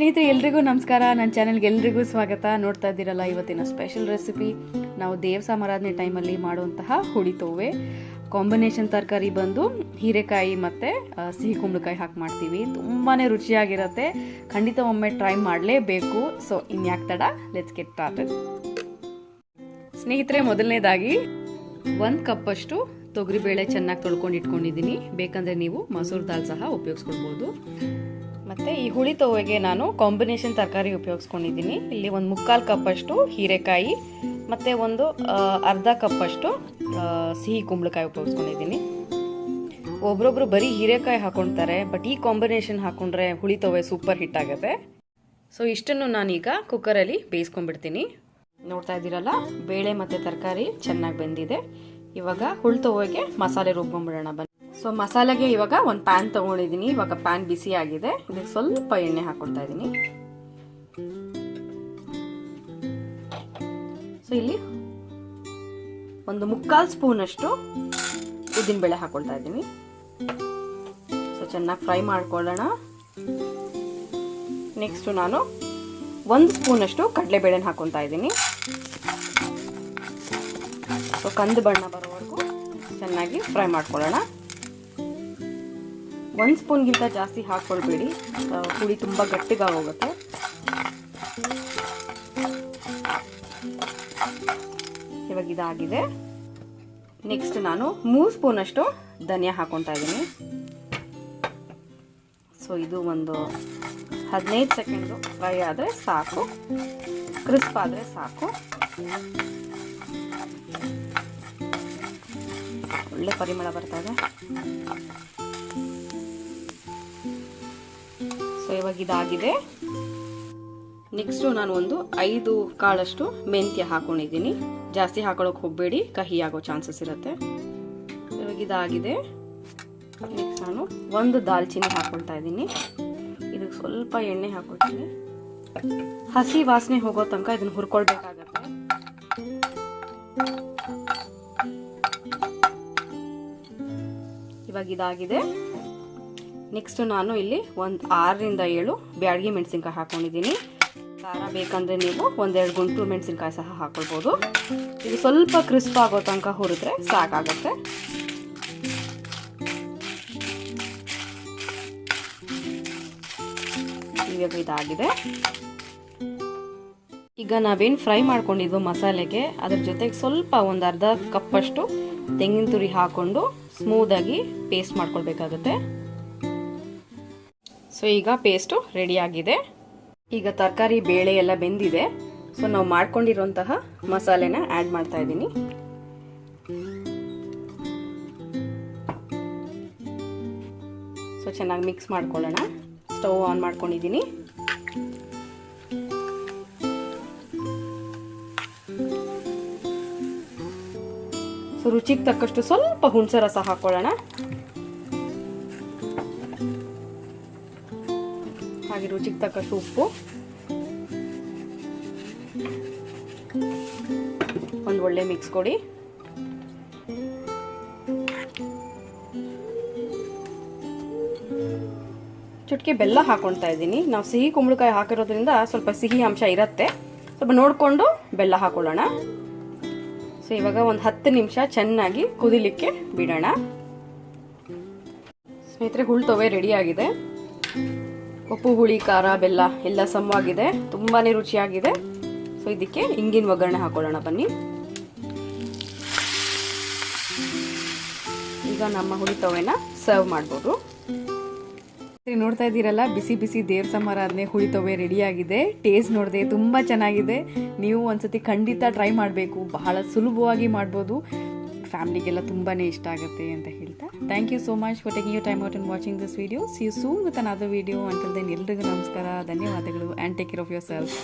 ಸ್ನೇಹಿತರೆ, ಎಲ್ರಿಗೂ ನಮಸ್ಕಾರ. ನನ್ನ ಚಾನಲ್ಗೆ ಎಲ್ರಿಗೂ ಸ್ವಾಗತ. ನೋಡ್ತಾ ಇದ್ದೀರಲ್ಲ, ಇವತ್ತಿನ ಸ್ಪೆಷಲ್ ರೆಸಿಪಿ ನಾವು ದೇವ ಸಾಮರಾಧನೆ ಟೈಮಲ್ಲಿ ಮಾಡುವಂತಹ ಹುಳಿ ತೋವೆ. ಕಾಂಬಿನೇಷನ್ ತರಕಾರಿ ಬಂದು ಹೀರೆಕಾಯಿ ಮತ್ತು ಸಿಹಿ ಕುಂಬಳಕಾಯಿ ಹಾಕಿ ಮಾಡ್ತೀವಿ. ತುಂಬಾ ರುಚಿಯಾಗಿರುತ್ತೆ. ಖಂಡಿತ ಒಮ್ಮೆ ಟ್ರೈ ಮಾಡಲೇಬೇಕು. ಸೊ ಇನ್ಯಾಕೆ ತಡ? ಲೆಟ್ಸ್ ಗೆಟ್ ಸ್ನೇಹಿತರೆ, ಮೊದಲನೇದಾಗಿ ಒಂದು ಕಪ್ಪಷ್ಟು ತೊಗರಿಬೇಳೆ ಚೆನ್ನಾಗಿ ತೊಳ್ಕೊಂಡು ಇಟ್ಕೊಂಡಿದ್ದೀನಿ. ಬೇಕಂದರೆ ನೀವು ಮಸೂರ್ ದಾಲ್ ಸಹ ಉಪಯೋಗಿಸ್ಕೊಳ್ಬೋದು. ಮತ್ತು ಈ ಹುಳಿ ತೋವೆಗೆ ನಾನು ಕಾಂಬಿನೇಷನ್ ತರಕಾರಿ ಉಪಯೋಗಿಸ್ಕೊಂಡಿದ್ದೀನಿ. ಇಲ್ಲಿ ಒಂದು ಮುಕ್ಕಾಲು ಕಪ್ಪಷ್ಟು ಹೀರೆಕಾಯಿ, ಮತ್ತು ಒಂದು ಅರ್ಧ ಕಪ್ಪಷ್ಟು ಸಿಹಿ ಕುಂಬಳಕಾಯಿ ಉಪಯೋಗಿಸ್ಕೊಂಡಿದ್ದೀನಿ. ಒಬ್ರೊಬ್ರು ಬರೀ ಹೀರೆಕಾಯಿ ಹಾಕೊಳ್ತಾರೆ ಬಟ್ ಈ ಕಾಂಬಿನೇಷನ್ ಹಾಕೊಂಡ್ರೆ ಹುಳಿ ತೋವೆ ಸೂಪರ್ ಹಿಟ್ ಆಗುತ್ತೆ. ಸೊ ಇಷ್ಟನ್ನು ನಾನೀಗ ಕುಕ್ಕರಲ್ಲಿ ಬೇಯಿಸ್ಕೊಂಡ್ಬಿಡ್ತೀನಿ. ನೋಡ್ತಾ ಇದ್ದೀರಲ್ಲ, ಬೇಳೆ ಮತ್ತು ತರಕಾರಿ ಚೆನ್ನಾಗಿ ಬೆಂದಿದೆ. ಇವಾಗ ಹುಳಿ ತೋವೆಗೆ ಮಸಾಲೆ ರುಬ್ಕೊಂಡ್ಬಿಡೋಣ, ಬನ್ನಿ. ಸೊ ಮಸಾಲೆಗೆ ಇವಾಗ ಒಂದು ಪ್ಯಾನ್ ತಗೊಂಡಿದ್ದೀನಿ ಇವಾಗ ಪ್ಯಾನ್ ಬಿಸಿ ಆಗಿದೆ. ಇದಕ್ಕೆ ಸ್ವಲ್ಪ ಎಣ್ಣೆ ಹಾಕೊಳ್ತಾ ಇದ್ದೀನಿ ಸೊ ಇಲ್ಲಿ ಒಂದು ಮುಕ್ಕಾಲು ಸ್ಪೂನಷ್ಟು ಉದ್ದಿನ ಬೇಳೆ ಹಾಕೊಳ್ತಾ ಇದ್ದೀನಿ ಸೊ ಚೆನ್ನಾಗಿ ಫ್ರೈ ಮಾಡ್ಕೊಳ್ಳೋಣ. ನೆಕ್ಸ್ಟು ನಾನು ಒಂದು ಸ್ಪೂನಷ್ಟು ಕಡಲೆಬೇಳೆನ ಹಾಕೊತಾ ಇದ್ದೀನಿ ಸೊ ಕಂದು ಬಣ್ಣ ಬರೋವರೆಗೂ ಚೆನ್ನಾಗಿ ಫ್ರೈ ಮಾಡ್ಕೊಳ್ಳೋಣ. ಒಂದು ಸ್ಪೂನ್ಗಿಂತ ಜಾಸ್ತಿ ಹಾಕ್ಕೊಳ್ಬೇಡಿ. ಹುಳಿ ತುಂಬ ಗಟ್ಟಿಗಾಗೋಗುತ್ತೆ. ಇವಾಗ ಇದಾಗಿದೆ. ನೆಕ್ಸ್ಟ್ ನಾನು ಮೂರು ಸ್ಪೂನ್ ಅಷ್ಟು ಧನಿಯಾ ಹಾಕೊತಾ ಇದ್ದೀನಿ. ಸೊ ಇದು ಒಂದು ಹದಿನೈದು ಸೆಕೆಂಡು ಫ್ರೈ ಆದರೆ ಸಾಕು. ಕ್ರಿಸ್ಪ್ ಆದರೆ ಸಾಕು. ಒಳ್ಳೆ ಪರಿಮಳ ಬರ್ತಾ ಇದೆ. ಇವಾಗ ಇದಾಗಿದೆ ನೆಕ್ಸ್ಟು ನಾನು ಒಂದು ಐದು ಕಾಳಷ್ಟು ಮೆಂತ್ಯ ಹಾಕೊಂಡಿದ್ದೀನಿ. ಜಾಸ್ತಿ ಹಾಕೊಳ್ಳೋಕೆ ಹೋಗಬೇಡಿ, ಕಹಿ ಆಗೋ ಚಾನ್ಸಸ್ ಇರುತ್ತೆ. ಇವಾಗ ಇದಾಗಿದೆ. ನೆಕ್ಸ್ಟ್ ನಾನು ಒಂದು ದಾಲ್ಚಿನ್ನಿ ಹಾಕೊಳ್ತಾ ಇದ್ದೀನಿ. ಇದಕ್ಕೆ ಸ್ವಲ್ಪ ಎಣ್ಣೆ ಹಾಕೊಳ್ತೀನಿ. ಹಸಿ ವಾಸನೆ ಹೋಗೋ ತನಕ ಇದನ್ನು ಹುರ್ಕೊಳ್ಬೇಕಾಗತ್ತೆ. ಇವಾಗ ಇದಾಗಿದೆ. ನೆಕ್ಸ್ಟ್ ನಾನು ಇಲ್ಲಿ ಒಂದು ಆರರಿಂದ ಏಳು ಬ್ಯಾಡಗಿ ಮೆಣಸಿನ್ಕಾಯಿ ಹಾಕೊಂಡಿದ್ದೀನಿ. ಖಾರ ಬೇಕಂದ್ರೆ ನೀವು ಒಂದೆರಡು ಗುಂಟು ಮೆಣಸಿನ್ಕಾಯಿ ಸಹ ಹಾಕೊಳ್ಬೋದು. ಇದು ಸ್ವಲ್ಪ ಕ್ರಿಸ್ಪ್ ಆಗೋ ತನಕ ಹುರಿದ್ರೆ ಸಾಕಾಗುತ್ತೆ. ಇದಾಗಿದೆ. ಈಗ ನಾವೇನು ಫ್ರೈ ಮಾಡ್ಕೊಂಡಿದ್ವು ಮಸಾಲೆಗೆ, ಅದ್ರ ಜೊತೆಗೆ ಸ್ವಲ್ಪ ಒಂದು ಅರ್ಧ ಕಪ್ಪಷ್ಟು ತೆಂಗಿನ ತುರಿ ಹಾಕೊಂಡು ಸ್ಮೂದಾಗಿ ಪೇಸ್ಟ್ ಮಾಡ್ಕೊಳ್ಬೇಕಾಗುತ್ತೆ. ಸೊ ಈಗ ಪೇಸ್ಟು ರೆಡಿಯಾಗಿದೆ ಈಗ ತರಕಾರಿ ಬೇಳೆ ಎಲ್ಲ ಬೆಂದಿದೆ. ಸೊ ನಾವು ಮಾಡ್ಕೊಂಡಿರುವಂತಹ ಮಸಾಲೆನ ಆ್ಯಡ್ ಮಾಡ್ತಾ ಇದ್ದೀನಿ. ಸೊ ಚೆನ್ನಾಗಿ ಮಿಕ್ಸ್ ಮಾಡ್ಕೊಳ್ಳೋಣ. ಸ್ಟವ್ ಆನ್ ಮಾಡ್ಕೊಂಡಿದ್ದೀನಿ. ಸೊ ರುಚಿಗೆ ತಕ್ಕಷ್ಟು ಸ್ವಲ್ಪ ಹುಣಸೆ ರಸ ಹಾಕೊಳ್ಳೋಣ. ಹಾಗೆ ರುಚಿಗೆ ತಕ್ಕಷ್ಟು ಉಪ್ಪು. ಒಂದು ಒಳ್ಳೆ ಮಿಕ್ಸ್ ಕೊಡಿ. ಚುಟ್ಕೆ ಬೆಲ್ಲ ಹಾಕೊಳ್ತಾ ಇದ್ದೀನಿ. ನಾವು ಸಿಹಿ ಕುಂಬಳಕಾಯಿ ಹಾಕಿರೋದ್ರಿಂದ ಸ್ವಲ್ಪ ಸಿಹಿ ಅಂಶ ಇರುತ್ತೆ. ಸ್ವಲ್ಪ ನೋಡಿಕೊಂಡು ಬೆಲ್ಲ ಹಾಕೊಳ್ಳೋಣ. ಸೊ ಇವಾಗ ಒಂದು ಹತ್ತು ನಿಮಿಷ ಚೆನ್ನಾಗಿ ಕುದಿಲಿಕ್ಕೆ ಬಿಡೋಣ. ಸ್ನೇಹಿತರೆ ಹುಳು ತೊವೆ ರೆಡಿ ಆಗಿದೆ. ಉಪ್ಪು ಹುಳಿ, ಖಾರ, ಬೆಲ್ಲ ಎಲ್ಲ ಸಮವಾಗಿದೆ. ತುಂಬಾ ರುಚಿಯಾಗಿದೆ. ಸೊ ಇದಕ್ಕೆ ಹಿಂಗಿನ ಒಗ್ಗರಣೆ ಹಾಕೊಳ್ಳೋಣ. ಬನ್ನಿ. ಈಗ ನಮ್ಮ ಹುಳಿ ತವೆನ ಸರ್ವ್ ಮಾಡ್ಬೋದು. ನೋಡ್ತಾ ಇದ್ದೀರಲ್ಲ, ಬಿಸಿ ಬಿಸಿ ದೇವ್ರ ಸಮಾರಾಧನೆ ಹುಳಿ ತವೆ ರೆಡಿ ಆಗಿದೆ. ಟೇಸ್ಟ್ ನೋಡಿದೆ ತುಂಬ ಚೆನ್ನಾಗಿದೆ. ನೀವು ಒಂದ್ಸತಿ ಖಂಡಿತ ಟ್ರೈ ಮಾಡಬೇಕು. ಬಹಳ ಸುಲಭವಾಗಿ ಮಾಡ್ಬೋದು. ಫ್ಯಾಮ್ಲಿಗೆಲ್ಲ ತುಂಬಾ ಇಷ್ಟ ಆಗುತ್ತೆ ಅಂತ ಹೇಳ್ತಾ. Thank you so much for taking you time out and watching this video see you soon with another video until then ಎಲ್ರಿಗೂ ನಮಸ್ಕಾರ. ಧನ್ಯವಾದಗಳು. And take care of yourself